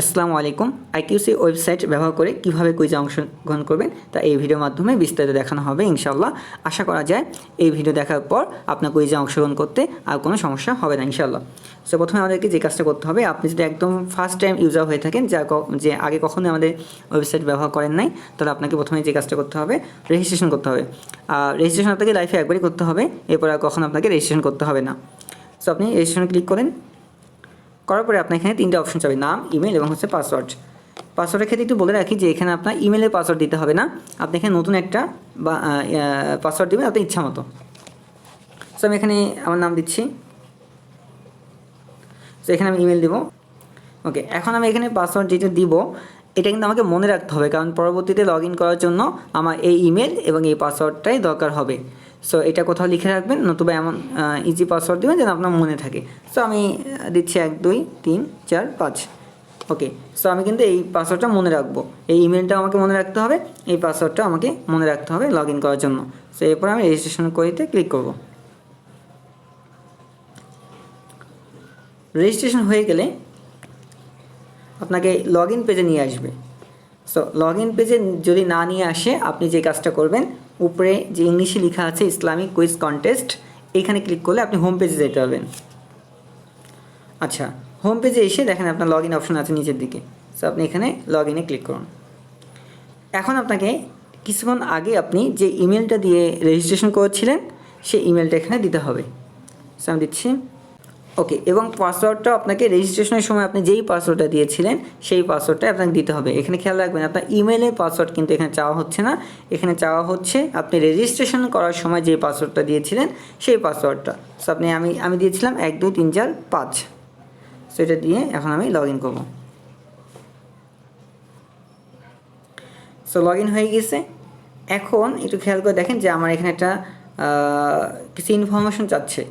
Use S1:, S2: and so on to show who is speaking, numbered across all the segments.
S1: আসসালামু আলাইকুম। আইকিউসি ওয়েবসাইট ব্যবহার করে কীভাবে কুইজে অংশগ্রহণ করবেন তা এই ভিডিওর মাধ্যমে বিস্তারিত দেখানো হবে ইনশাল্লাহ আশা করা যায় এই ভিডিও দেখার পর আপনার কুইজে অংশগ্রহণ করতে আর কোনো সমস্যা হবে না ইনশাল্লাহ সো প্রথমে আমাদেরকে যে কাজটা করতে হবে, আপনি যদি একদম ফার্স্ট টাইম ইউজার হয়ে থাকেন, যা যে আগে কখনোই আমাদের ওয়েবসাইট ব্যবহার করেন নাই, তাহলে আপনাকে প্রথমে যে কাজটা করতে হবে রেজিস্ট্রেশন করতে হবে। আর রেজিস্ট্রেশন আপনাকে লাইফে একবারই করতে হবে, এরপর আর কখনো আপনাকে রেজিস্ট্রেশন করতে হবে না। সো আপনি রেজিস্ট্রেশনে ক্লিক করেন করার পরে আপনার এখানে তিনটে অপশন চাবে, নাম ইমেল এবং হচ্ছে পাসওয়ার্ড পাসওয়ার্ডের ক্ষেত্রে একটু বলে রাখি যে এখানে আপনার ইমেলের পাসওয়ার্ড দিতে হবে না। আপনি এখানে নতুন একটা বা পাসওয়ার্ড দেবেন আপনার ইচ্ছা মতো। সো আমি এখানে আমার নাম দিচ্ছি। সো এখানে আমি ইমেল দিব। ওকে এখন আমি এখানে পাসওয়ার্ড যেটা দিব, এটা কিন্তু আমাকে মনে রাখতে হবে। কারণ পরবর্তীতে লগ করার জন্য আমার এই ইমেল এবং এই পাসওয়ার্ডটাই দরকার হবে। সো এটা কোথাও লিখে রাখবেন, নতুবা এমন ইজি পাসওয়ার্ড দেবেন যেন আপনার মনে থাকে। সো আমি দিচ্ছি এক, দুই, তিন, চার, পাঁচ। ওকে সো আমি কিন্তু এই পাসওয়ার্ডটা মনে রাখব। এই ইমেলটা আমাকে মনে রাখতে হবে, এই পাসওয়ার্ডটা আমাকে মনে রাখতে হবে লগ ইন করার জন্য। সো এরপর আমি রেজিস্ট্রেশন করিতে ক্লিক করব। রেজিস্ট্রেশন হয়ে গেলে আপনাকে লগ ইন পেজে নিয়ে আসবে। সো লগ ইন পেজে যদি না নিয়ে আসে, আপনি যে কাজটা করবেন, উপরে যে ইংলিশে লেখা আছে ইসলামিক কুইজ কন্টেস্ট এখানে ক্লিক করলে আপনি হোম পেজে যেতে পারবেন। আচ্ছা হোম পেজে এসে দেখেন আপনার লগ ইন অপশন আছে নিচের দিকে। সো আপনি এখানে লগ ইনে ক্লিক করুন। এখন আপনাকে কিছুক্ষণ আগে আপনি যে ইমেলটা দিয়ে রেজিস্ট্রেশন করেছিলেন, সেই ইমেলটা এখানে দিতে হবে। সো আমি দিচ্ছি। ওকে এবং পাসওয়ার্ডটা আপনাকে রেজিস্ট্রেশনের সময় আপনি যেই পাসওয়ার্ডটা দিয়েছিলেন, সেই পাসওয়ার্ডটা আপনাকে দিতে হবে। এখানে খেয়াল রাখবেন, আপনার ইমেলের পাসওয়ার্ড কিন্তু এখানে চাওয়া হচ্ছে না। এখানে চাওয়া হচ্ছে আপনি রেজিস্ট্রেশন করার সময় যে পাসওয়ার্ডটা দিয়েছিলেন, সেই পাসওয়ার্ডটা সো আপনি আমি আমি দিয়েছিলাম এক, দুই, তিন, চার, পাঁচ। সো এটা দিয়ে এখন আমি লগ ইন করব। সো লগ ইন হয়ে গেছে। এখন একটু খেয়াল করে দেখেন যে আমার এখানে একটা কিছু ইনফরমেশন চাচ্ছে।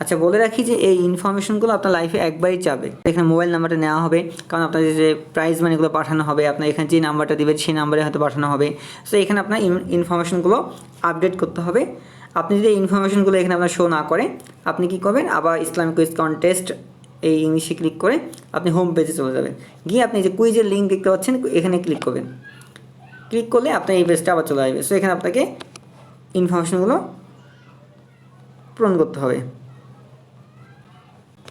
S1: আচ্ছা বলে রাখি যে এই ইনফরমেশনগুলো আপনার লাইফে একবারই যাবে। এখানে মোবাইল নাম্বারটা নেওয়া হবে, কারণ আপনার যে প্রাইজ মানিগুলো পাঠানো হবে, আপনার এখানে যে নাম্বারটা দিবেন সেই নাম্বারে হয়তো পাঠানো হবে। সো এখানে আপনার ইনফরমেশনগুলো আপডেট করতে হবে। আপনি যদি এই ইনফরমেশনগুলো এখানে আপনার শো না করে, আপনি কি করবেন? আবার ইসলামিক কুইজ কন্টেস্ট এই ইংলিশে ক্লিক করে আপনি হোম পেজে চলে যাবেন। গিয়ে আপনি যে কুইজের লিঙ্ক দেখতে পাচ্ছেন, এখানে ক্লিক করবেন। ক্লিক করলে আপনার এই পেজটা আবার চলে আসবে। সো এখানে আপনাকে ইনফরমেশনগুলো পূরণ করতে হবে।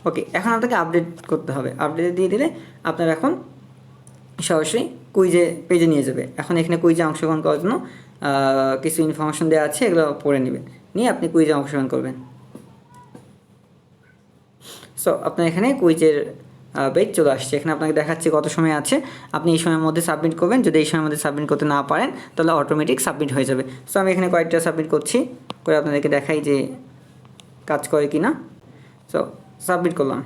S1: ওকে এখন আপনাকে আপডেট করতে হবে। আপডেট দিয়ে দিলে আপনার এখন সরাসরি কুইজে পেজে নিয়ে যাবে। এখন এখানে কুইজে অংশগ্রহণ করার জন্য কিছু ইনফরমেশন দেওয়া আছে, এগুলো পড়ে নেবেন। নিয়ে আপনি কুইজে অংশগ্রহণ করবেন। সো আপনার এখানে কুইজের পেজ চলে আসছে। এখানে আপনাকে দেখাচ্ছে কত সময় আছে। আপনি এই সময়ের মধ্যে সাবমিট করবেন। যদি এই সময়ের মধ্যে সাবমিট করতে না পারেন, তাহলে অটোমেটিক সাবমিট হয়ে যাবে। সো আমি এখানে কয়েকটা সাবমিট করছি। করে আপনাদেরকে দেখাই যে কাজ করে কি না সো সাবমিট করলাম।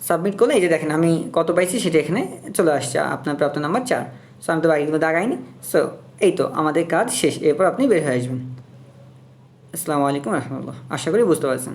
S1: সাবমিট করলে এই যে দেখেন আমি কত পাইছি সেটা এখানে চলে আসছে, আপনার প্রাপ্ত নাম্বার চার। সো আমি তো বাকিগুলো দাগাইনি। সো এই তো আমাদের কাজ শেষ। এরপর আপনি বের হয়ে আসবেন। আসসালামু আলাইকুম রহমতুল্লাহ। আশা করি বুঝতে পারছেন।